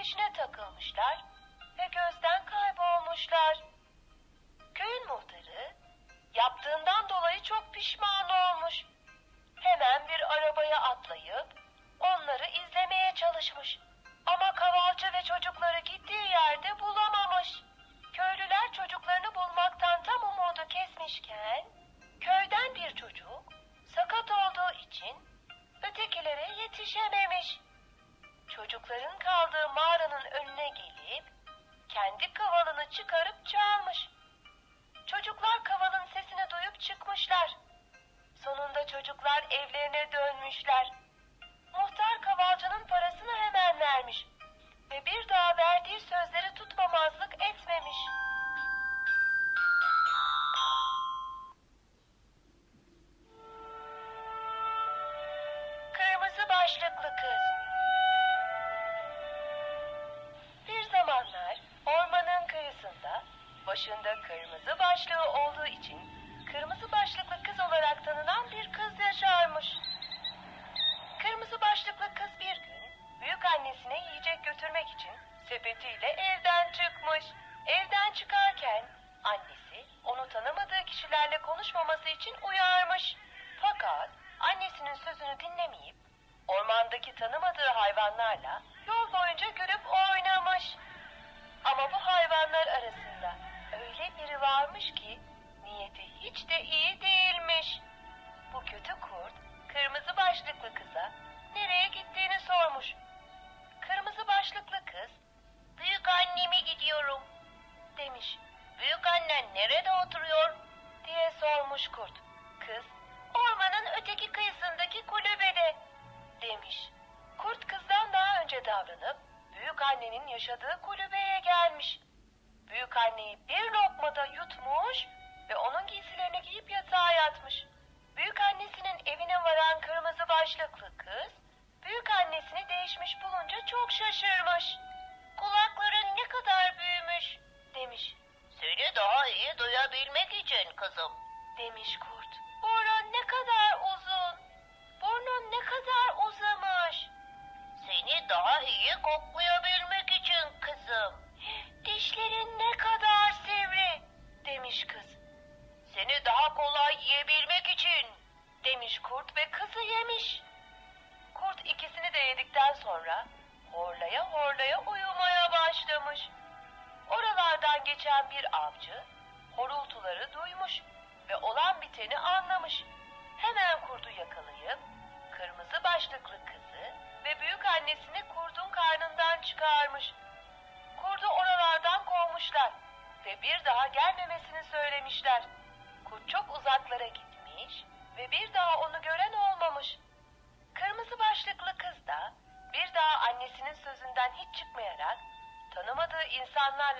peşine takılmışlar ve gözden kaybolmuşlar. Köyün muhtarı yaptığından dolayı çok pişman olmuş. Hemen bir arabaya atlayıp onları izlemeye çalışmış. Ama kavalcı ve çocukları gittiği yerde bulamamış. Köylüler çocuklarını bulmaktan tam umudu kesmişken köyden bir çocuk sakat olduğu için ötekilere yetişememiş çocukların kaldığı mağaranın önüne gelip kendi kavalını çıkarıp çalmış. Çocuklar kavalın sesini duyup çıkmışlar. Sonunda çocuklar evlerine dönmüşler. Muhtar kavalcının parasını hemen vermiş. olduğu için kırmızı başlıklı kız olarak tanınan bir kız yaşarmış. Kırmızı başlıklı kız bir gün büyük annesine yiyecek götürmek için sepetiyle evden çıkmış. Evden çıkarken annesi onu tanımadığı kişilerle konuşmaması için uyarmış. Fakat annesinin sözünü dinlemeyip ormandaki tanımadığı hayvanlarla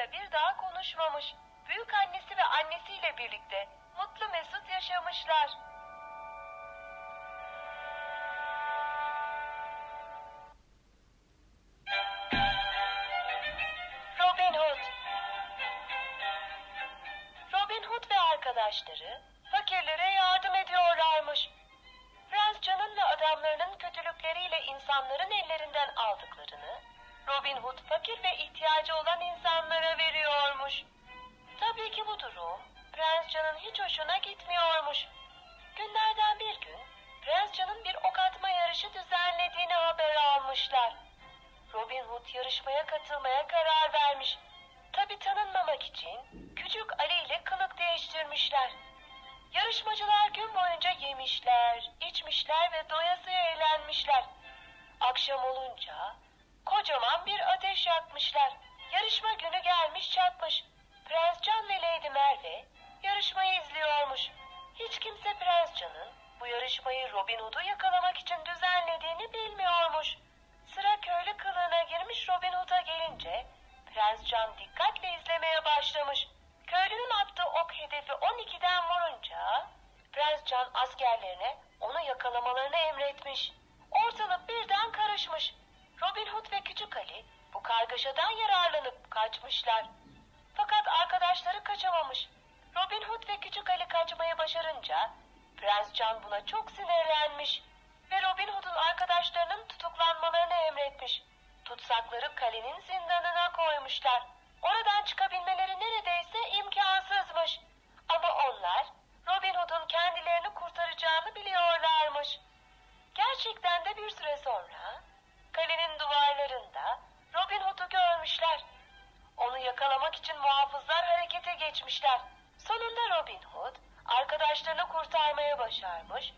onlarla bir daha konuşmamış. Büyük annesi ve annesiyle birlikte mutlu mesut yaşamışlar. Robin Hood Robin Hood ve arkadaşları fakirlere yardım ediyorlarmış. Prens ve adamlarının kötülükleriyle insanların ellerinden aldıklarını Robin Hood fakir ve ihtiyacı olan insanlara veriyormuş. Tabii ki bu durum Prens Can'ın hiç hoşuna gitmiyormuş. Günlerden bir gün Prens Can'ın bir ok atma yarışı düzenlediğini haber almışlar. Robin Hood yarışmaya katılmaya karar vermiş. Tabii tanınmamak için küçük Ali ile kılık değiştirmişler. Yarışmacılar gün boyunca yemişler, içmişler ve doyasıya eğlenmişler. Akşam olunca kocaman bir ateş yakmışlar. Yarışma günü gelmiş çatmış. Prens Can ve Lady Merve yarışmayı izliyormuş. Hiç kimse Prens Can'ın bu yarışmayı Robin Hood'u yakalamak için düzenlediğini bilmiyormuş. Sıra köylü kılığına girmiş Robin Hood'a gelince Prens Can dikkatle izlemeye başlamış. Köylünün attığı ok hedefi 12'den vurunca Prens Can askerlerine onu yakalamalarını emretmiş. Ortalık birden karışmış. Robin Hood ve Küçük Ali bu kargaşadan yararlanıp kaçmışlar. Fakat arkadaşları kaçamamış. Robin Hood ve Küçük Ali kaçmayı başarınca Prens Can buna çok sinirlenmiş ve Robin Hood'un arkadaşlarının tutuklanmalarını emretmiş. Tutsakları kalenin zindanına koymuşlar. Oradan çıkabilmeleri neredeyse imkansızmış. Ama onlar Robin Hood'un kendilerini kurtaracağını biliyorlarmış. Gerçekten de bir süre sonra kalenin duvarlarında Robin Hood'u görmüşler. Onu yakalamak için muhafızlar harekete geçmişler. Sonunda Robin Hood arkadaşlarını kurtarmaya başarmış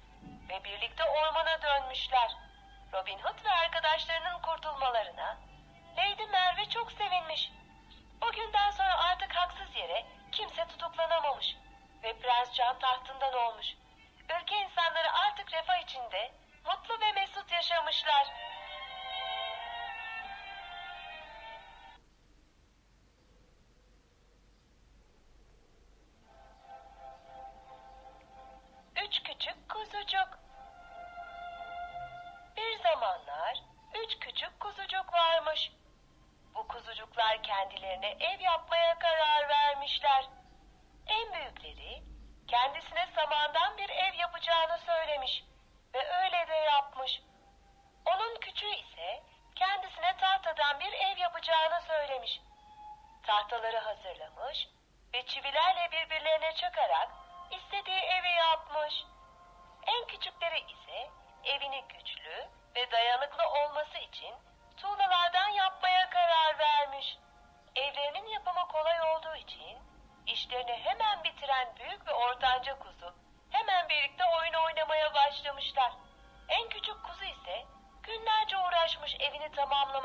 ve birlikte ormana dönmüşler. Robin Hood ve arkadaşlarının kurtulmalarına Lady Merve çok sevinmiş. O günden sonra artık haksız yere kimse tutuklanamamış ve Prens Can tahtından olmuş. Ülke insanları artık refah içinde mutlu ve mesut yaşamışlar. Kuzucuk. Bir zamanlar üç küçük kuzucuk varmış. Bu kuzucuklar kendilerine ev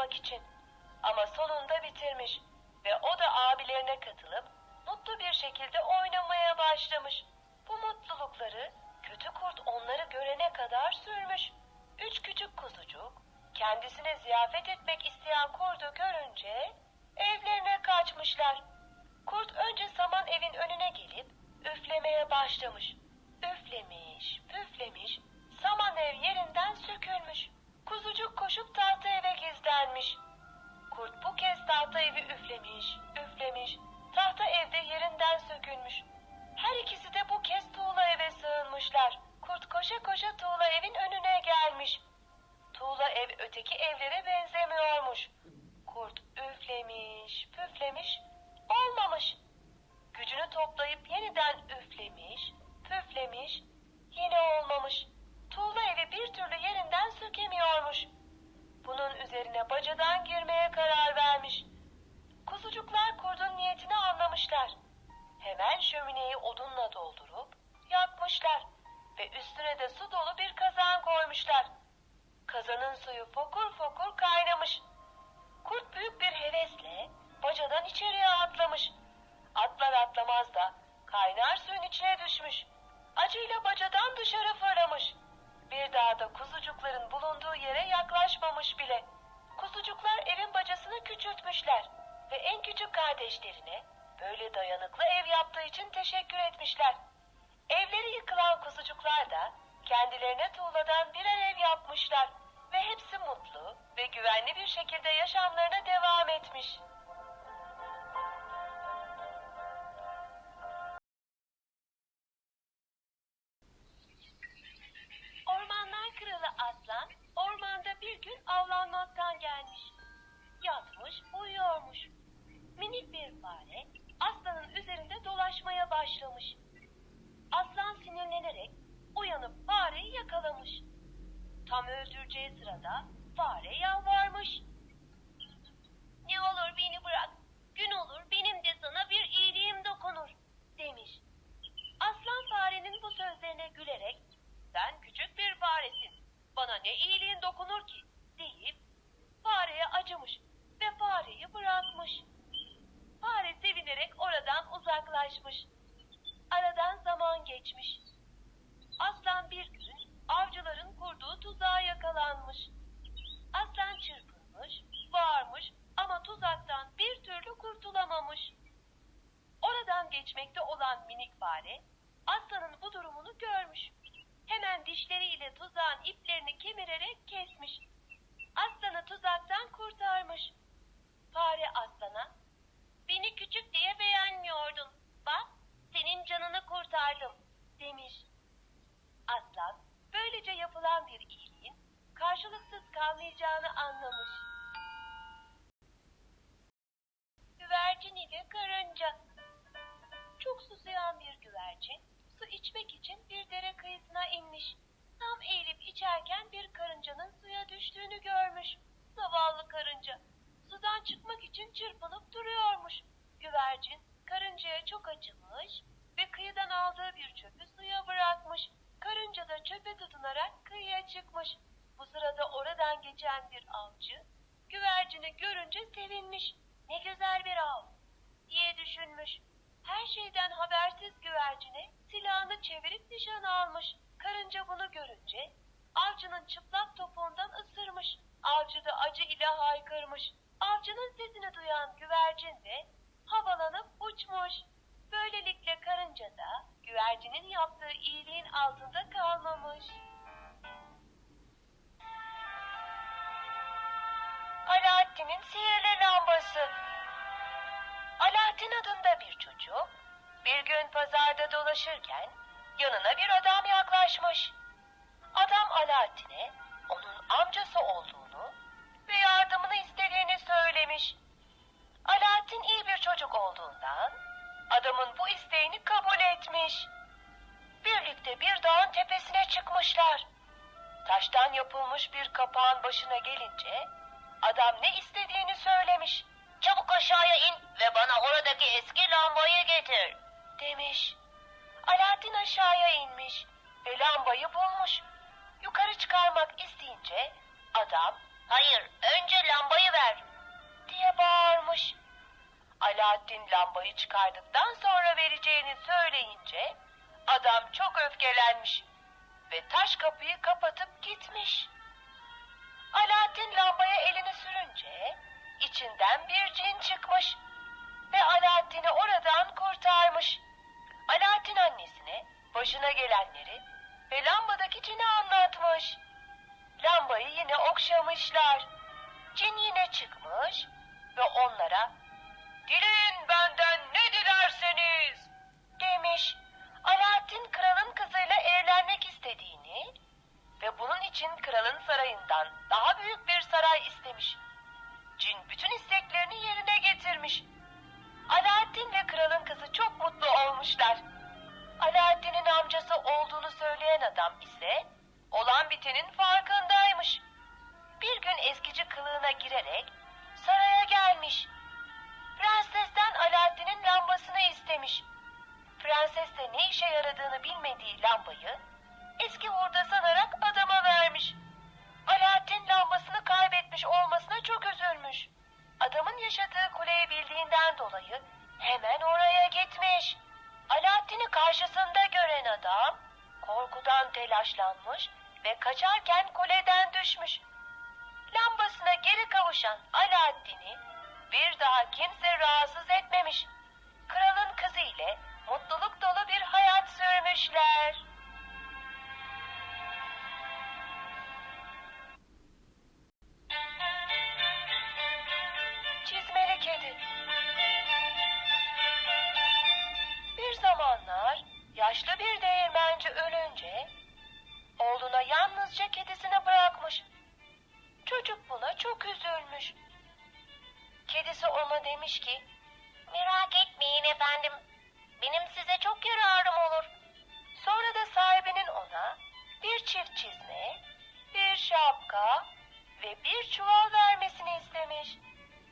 tamamlamak için. Ama sonunda bitirmiş ve o da abilerine katılıp mutlu bir şekilde oynamaya başlamış. Bu mutlulukları kötü kurt onları görene kadar sürmüş. Üç küçük kuzucuk kendisine ziyafet etmek isteyen kurdu görünce evlerine kaçmışlar. Kurt önce saman evin önüne gelip üflemeye başlamış. Üflemiş, püflemiş, saman ev yerinden sökülmüş. Kuzucuk koşup tahta eve gizlenmiş. Kurt bu kez tahta evi üflemiş, üflemiş, tahta evde yerinden sökülmüş. Her ikisi de bu kez tuğla eve sığınmışlar. Kurt koşa koşa tuğla evin önüne gelmiş. Tuğla ev öteki evlere benzemiyormuş. Kurt üflemiş, püflemiş, olmamış. Gücünü toplayıp yeniden üflemiş, püflemiş, yine olmamış. Tuğla evi bir türlü yerinden sökemiyormuş. Bunun üzerine bacadan girmeye karar vermiş. Kuzucuklar kurdun niyetini anlamışlar. Hemen şömineyi odunla doldurup yakmışlar ve üstüne de su dolu bir kazan koymuşlar. Kazanın suyu fokur fokur kaynamış. Kurt büyük bir hevesle bacadan içeriye atlamış. Atlar atlamaz da kaynar suyun içine düşmüş. Acıyla bacadan dışarı fırlamış. Bir daha da kuzucukların bulunduğu yere yaklaşmamış bile. Kuzucuklar evin bacasını küçültmüşler ve en küçük kardeşlerine böyle dayanıklı ev yaptığı için teşekkür etmişler. Evleri yıkılan kuzucuklar da kendilerine tuğladan birer ev yapmışlar ve hepsi mutlu ve güvenli bir şekilde yaşamlarına devam etmiş. Güvercin su içmek için bir dere kıyısına inmiş. Tam eğilip içerken bir karıncanın suya düştüğünü görmüş. Zavallı karınca sudan çıkmak için çırpınıp duruyormuş. Güvercin karıncaya çok acımış ve kıyıdan aldığı bir çöpü suya bırakmış. Karınca da çöpe tutunarak kıyıya çıkmış. Bu sırada oradan geçen bir avcı güvercini görünce sevinmiş. Ne güzel bir av diye düşünmüş. Her şeyden habersiz güvercine silahını çevirip nişan almış. Karınca bunu görünce avcının çıplak topuğundan ısırmış. Avcı da acı ile haykırmış. Avcının sesini duyan güvercin de havalanıp uçmuş. Böylelikle karınca da güvercinin yaptığı iyiliğin altında kalmamış. Alaaddin'in sihirli lambası. Alaaddin adında bir çocuk bir gün pazarda dolaşırken yanına bir adam yaklaşmış. Adam Alaaddin'e onun amcası olduğunu ve yardımını istediğini söylemiş. Alaaddin iyi bir çocuk olduğundan adamın bu isteğini kabul etmiş. Birlikte bir dağın tepesine çıkmışlar. Taştan yapılmış bir kapağın başına gelince adam ne istediğini söylemiş. Çabuk aşağıya in ve bana oradaki eski lambayı getir demiş. Alaaddin aşağıya inmiş ve lambayı bulmuş. Yukarı çıkarmak isteyince adam hayır önce lambayı ver diye bağırmış. Alaaddin lambayı çıkardıktan sonra vereceğini söyleyince adam çok öfkelenmiş ve taş kapıyı kapatıp gitmiş. Alaaddin lambaya elini sürünce içinden bir cin çıkmış ve Alaaddin'i oradan kurtarmış. Alaaddin annesine başına gelenleri ve lambadaki cini anlatmış. Lambayı yine okşamışlar. Cin yine çıkmış ve onlara Dileyin benden ne dilerseniz demiş. Alaaddin kralın kızıyla evlenmek istediğini ve bunun için kralın sarayından daha büyük bir saray istemiş. Cin bütün isteklerini yerine getirmiş. Alaaddin ve kralın kızı çok mutlu olmuşlar. Alaaddin'in amcası olduğunu söyleyen adam ise olan bitenin farkındaymış. Bir gün eskici kılığına girerek saraya gelmiş. Prensesten Alaaddin'in lambasını istemiş. Prenses de ne işe yaradığını bilmediği lambayı eski hurda sanarak adama vermiş. Alaaddin lambasını kaybetmiş olmasına çok üzülmüş. Adamın yaşadığı kuleyi bildiğinden dolayı hemen oraya gitmiş. Alaaddin'i karşısında gören adam korkudan telaşlanmış ve kaçarken kuleden düşmüş. Lambasına geri kavuşan Alaaddin'i bir daha kimse rahatsız etmemiş. Kralın kızı ile mutluluk dolu bir hayat sürmüşler. Yalnızca bırakmış. Çocuk buna çok üzülmüş. Kedisi ona demiş ki, Merak etmeyin efendim. Benim size çok yararım olur. Sonra da sahibinin ona bir çift çizme, bir şapka ve bir çuval vermesini istemiş.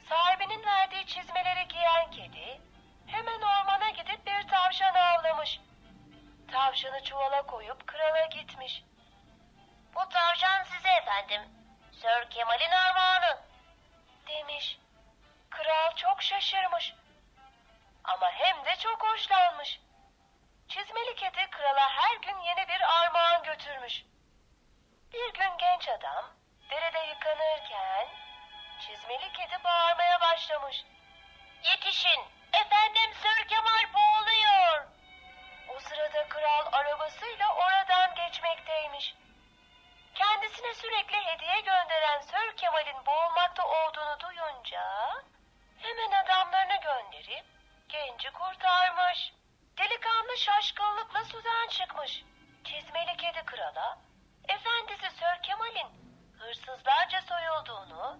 Sahibinin verdiği çizmeleri giyen kedi hemen ormana gidip bir tavşan avlamış. Tavşanı çuvala koyup krala gitmiş. Bu tavşan size efendim. Sir Kemal'in armağanı. demiş. Kral çok şaşırmış. Ama hem de çok hoşlanmış. Çizmeli kedi krala her gün yeni bir armağan götürmüş. Bir gün genç adam derede yıkanırken çizmeli kedi bağırmaya başlamış. Yetişin. Efendim Sir Kemal boğuluyor. O sırada kral arabasıyla oradan geçmekteymiş. Kendisine sürekli hediye gönderen Sir Kemal'in boğulmakta olduğunu duyunca hemen adamlarını gönderip genci kurtarmış. Delikanlı şaşkınlıkla sudan çıkmış. Çizmeli kedi krala efendisi Sir Kemal'in hırsızlarca soyulduğunu,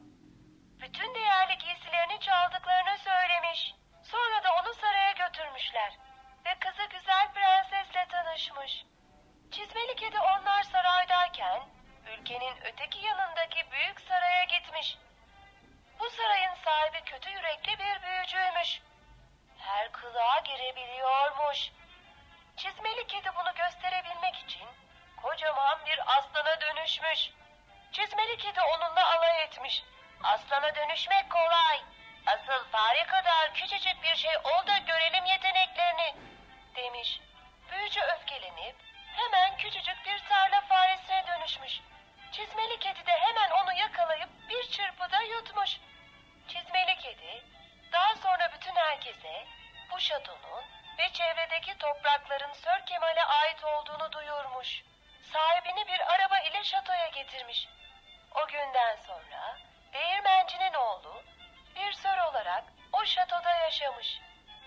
bütün değerli giysilerini çaldıklarını söylemiş. Sonra da onu saraya götürmüşler ve kızı güzel prensesle tanışmış. Çizmeli kedi onlar saraydayken şatoda yaşamış.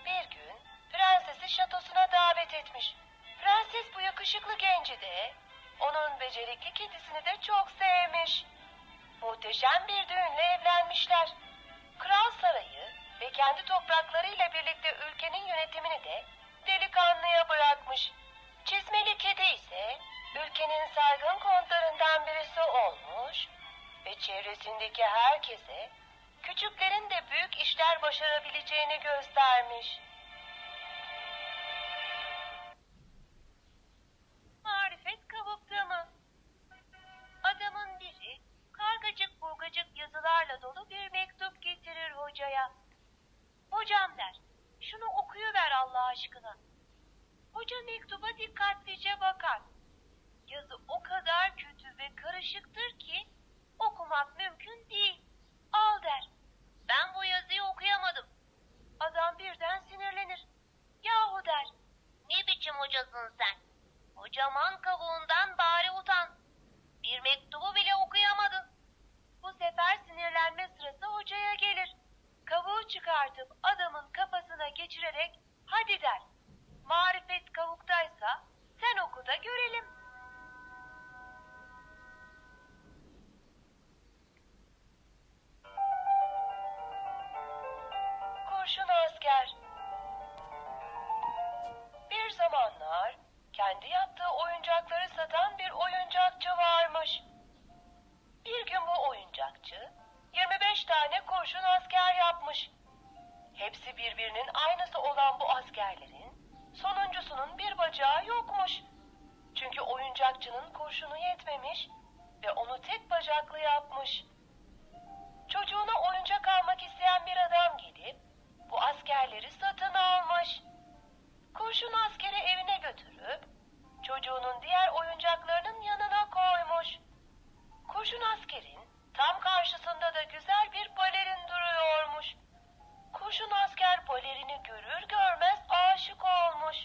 Bir gün prensesi şatosuna davet etmiş. Prenses bu yakışıklı genci de onun becerikli kedisini de çok sevmiş. Muhteşem bir düğünle evlenmişler. Kral sarayı ve kendi topraklarıyla birlikte ülkenin yönetimini de delikanlıya bırakmış. Çizmeli kedi ise ülkenin saygın kontlarından birisi olmuş ve çevresindeki herkese küçüklerin de büyük işler başarabileceğini göstermiş. Marifet kabukta mı? Adamın biri kargacık burgacık yazılarla dolu bir mektup getirir hocaya. Hocam der, şunu okuyuver Allah aşkına. Hoca mektuba dikkatlice bakar. Yazı o kadar kötü ve karışıktır ki okumak mümkün değil. Al der. Ben bu yazıyı okuyamadım. Adam birden sinirlenir. Yahu der. Ne biçim hocasın sen? Kocaman kabuğundan bari utan. Bir mektubu bile okuyamadın. Bu sefer sinirlenme sırası hocaya gelir. Kavuğu çıkartıp adamın kafasına geçirerek hadi der. Marifet kavuktaysa sen oku da görelim. Yapmış. Hepsi birbirinin aynısı olan bu askerlerin sonuncusunun bir bacağı yokmuş. Çünkü oyuncakçının kurşunu yetmemiş ve onu tek bacaklı yapmış. Çocuğuna oyuncak almak isteyen bir adam gelip bu askerleri satın almış. Kurşun askeri evine götürüp çocuğunun diğer oyuncaklarının yanına koymuş. Kurşun askerin tam karşısında da güzel bir balerin. Kurşun asker balerini görür görmez aşık olmuş.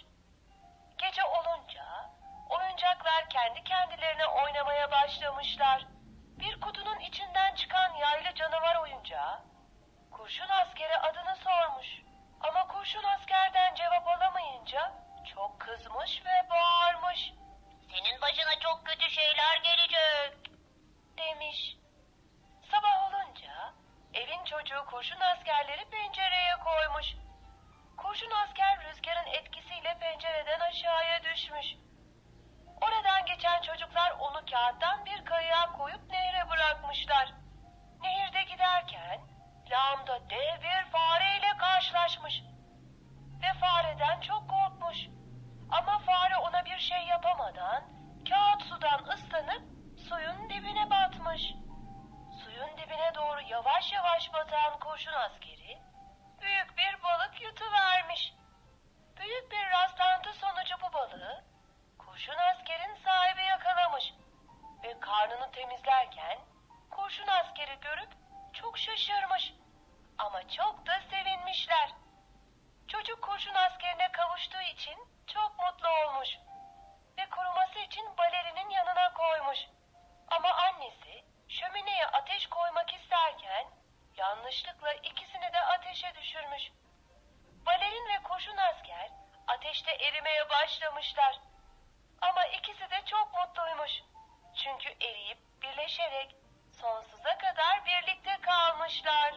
Gece olunca oyuncaklar kendi kendilerine oynamaya başlamışlar. Bir kutunun içinden çıkan yaylı canavar oyuncağı kurşun askere adını sormuş. Ama kurşun askerden cevap alamayınca çok kızmış ve bağırmış Senin başına çok kötü şeyler gelecek. demiş. Çocuğu kurşun askerleri pencereye koymuş. Kurşun asker rüzgarın etkisiyle pencereden aşağıya düşmüş. Oradan geçen çocuklar onu kağıttan bir kayığa koyup nehre bırakmışlar. Nehirde giderken lağımda dev bir fareyle karşılaşmış. Ve fareden çok korkmuş. Ama fare ona bir şey yapamadan kağıt sudan ıslanıp suyun dibine batmış. Dibine doğru yavaş yavaş batan kurşun askeri büyük bir balık yutuvermiş. Büyük bir rastlantı sonucu bu balığı kurşun askerin sahibi yakalamış ve karnını temizlerken kurşun askeri görüp çok şaşırmış ama çok da sevinmişler. Çocuk kurşun askerine kavuştuğu için çok mutlu olmuş ve kuruması için balerinin yanına koymuş. Ama annesi şömineye ateş koymak isterken yanlışlıkla ikisini de ateşe düşürmüş. Balerin ve kurşun asker ateşte erimeye başlamışlar. Ama ikisi de çok mutluymuş. Çünkü eriyip birleşerek sonsuza kadar birlikte kalmışlar.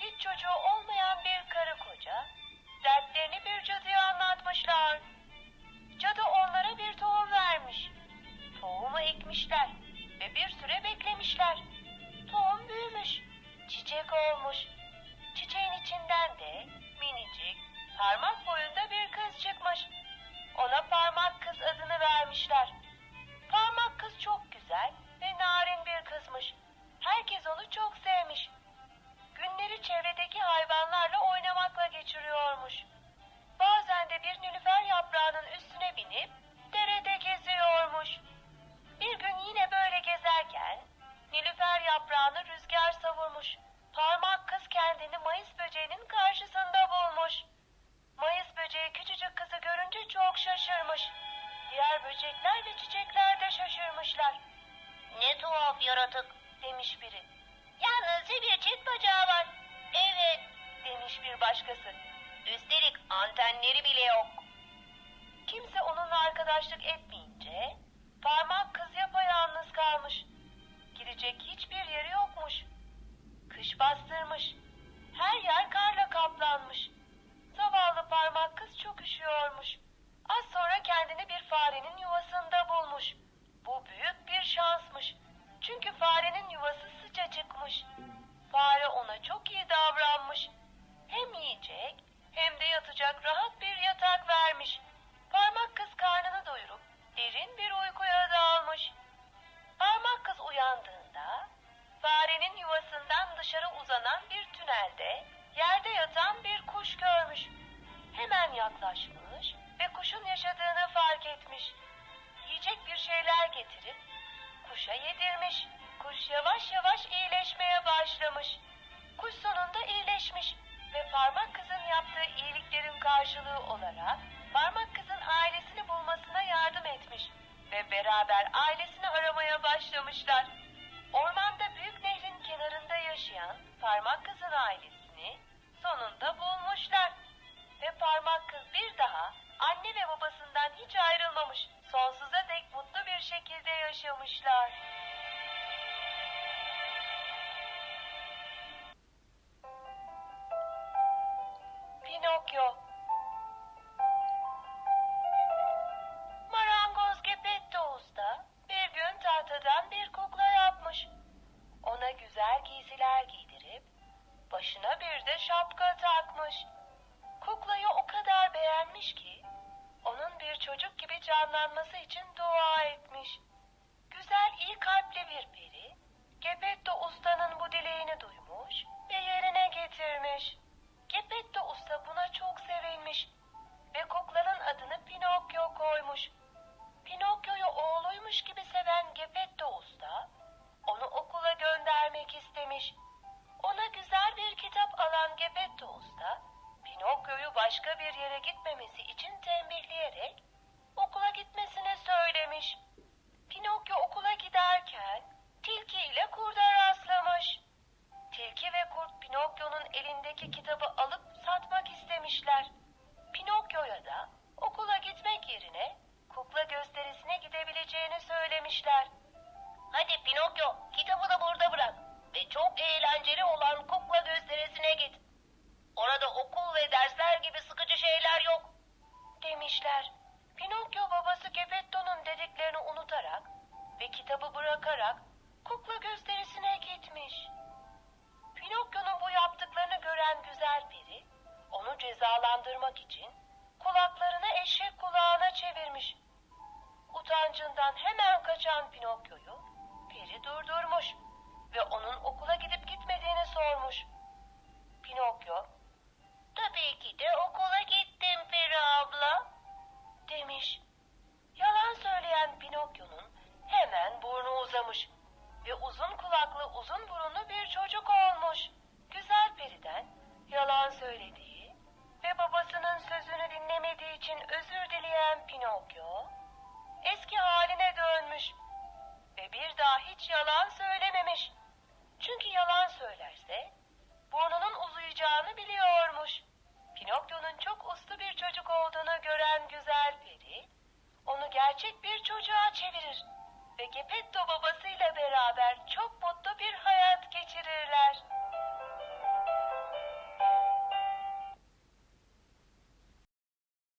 Hiç çocuğu olmayan bir karı koca dertlerini bir cadıya anlatmışlar. Cadı onlara bir tohum vermiş. Tohumu ekmişler ve bir süre beklemişler. Tohum büyümüş, çiçek olmuş. Çiçeğin içinden de minicik, parmak boyunda bir kız çıkmış. Ona parmak kız adını vermişler. Parmak kız çok güzel ve narin bir kızmış. Herkes onu çok sevmiş. Günleri çevredeki hayvanlarla oynamakla geçiriyormuş. Bazen de bir nilüfer yaprağının üstüne binip derede geziyormuş. Bir gün yine böyle gezerken nilüfer yaprağını rüzgar savurmuş. Parmak kız kendini Mayıs böceğinin karşısında bulmuş. Mayıs böceği küçücük kızı görünce çok şaşırmış. Diğer böcekler ve çiçekler de şaşırmışlar. Ne tuhaf yaratık. Demiş biri. Yalnızca bir çift bacağı var. Evet. Demiş bir başkası. Üstelik antenleri bile yok. Kimse onunla arkadaşlık etmeyince parmak kız yapayalnız kalmış. Gidecek hiçbir yeri yokmuş. Kış bastırmış. Her yer karla kaplanmış. Zavallı parmak kız çok üşüyormuş. Az sonra kendini bir farenin yuvasında bulmuş. Bu büyük bir şansmış. Çünkü farenin yuvası sıcacıkmış. Fare ona çok iyi davranmış. Hem yiyecek hem de yatacak rahat bir yatak vermiş. Parmak kız karnını doyurup derin bir uykuya dalmış. Parmak kız uyandığında farenin yuvasından dışarı uzanan bir tünelde yerde yatan bir kuş görmüş. Hemen yaklaşmış ve kuşun yaşadığını fark etmiş. Yiyecek bir şeyler getirip kuşa yedirmiş. Kuş yavaş yavaş iyileşmeye başlamış. Kuş sonunda iyileşmiş ve parmak kızın yaptığı iyiliklerin karşılığı olarak parmak kızın ailesini bulmasına yardım etmiş ve beraber ailesini aramaya başlamışlar. Ormanda büyük nehrin kenarında yaşayan parmak kızın ailesini sonunda bulmuşlar. Ve parmak kız bir daha anne ve babasından hiç ayrılmamış. Sonsuza dek mutlu bir şekilde yaşamışlar. Tokyo. vemos.